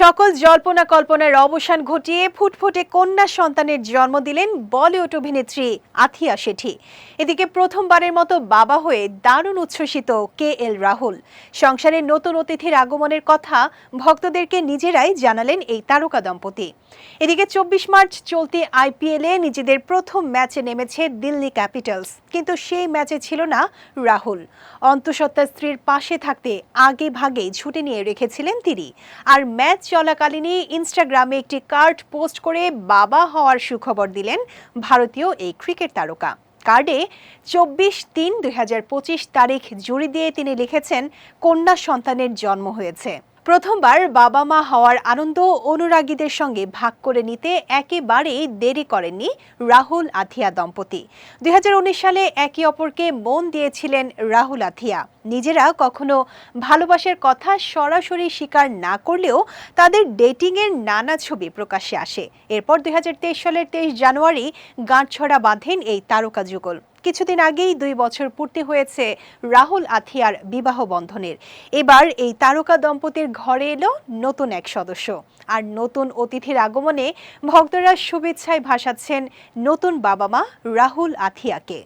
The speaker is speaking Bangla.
সকল জল্পনা কল্পনার অবসান ঘটিয়ে ফুটফুটে কন্যা সন্তানের জন্ম দিলেন বলিউড অভিনেত্রী আথিয়া শেঠি। এদিকে প্রথমবারের মতো বাবা হয়ে দারুণ উচ্ছ্বসিত কে এল রাহুল। সংসারের নতুন অতিথির আগমনের কথা ভক্তদেরকে নিজেরাই জানালেন এই তারকা দম্পতি। এদিকে চব্বিশ মার্চ চলতি আইপিএলে নিজেদের প্রথম ম্যাচে নেমেছে দিল্লি ক্যাপিটালস, কিন্তু সেই ম্যাচে ছিল না রাহুল। অন্তঃসত্ত্বা স্ত্রীর পাশে থাকতে আগে ভাগেই ছুটে নিয়ে রেখেছিলেন তিনি। আর ম্যাচ চলাকালীনই ইনস্টাগ্রামে একটি কার্ড পোস্ট করে বাবা হওয়ার সুখবর দিলেন ভারতীয় এই ক্রিকেট তারকা। কার্ডে চব্বিশ তিন দুই তারিখ জুড়ি দিয়ে তিনি লিখেছেন, কন্যা সন্তানের জন্ম হয়েছে। প্রথমবার বাবা মা হওয়ার আনন্দ অনুরাগীদের সঙ্গে ভাগ করে নিতে একেবারেই দেরি করেননি রাহুল আথিয়া দম্পতি। দুই হাজার উনিশ সালে একে অপরকে মন দিয়েছিলেন রাহুল আথিয়া। নিজেরা কখনো ভালোবাসার কথা সরাসরি স্বীকার না করলেও তাদের ডেটিংয়ের নানা ছবি প্রকাশ্যে আসে। এরপর দুই হাজার তেইশ সালের তেইশ জানুয়ারি গাঁটছড়া বাঁধেন এই তারকা যুগল। কিছুদিন আগেই দুই বছর পূর্তি হয়েছে রাহুল আথিয়ার বিবাহ বন্ধনের। এবার এই তারকা দম্পতির ঘরে এলো নতুন এক সদস্য। আর নতুন অতিথির আগমনে ভক্তরা শুভেচ্ছায় ভাসাচ্ছেন নতুন বাবা মা রাহুল আথিয়াকে।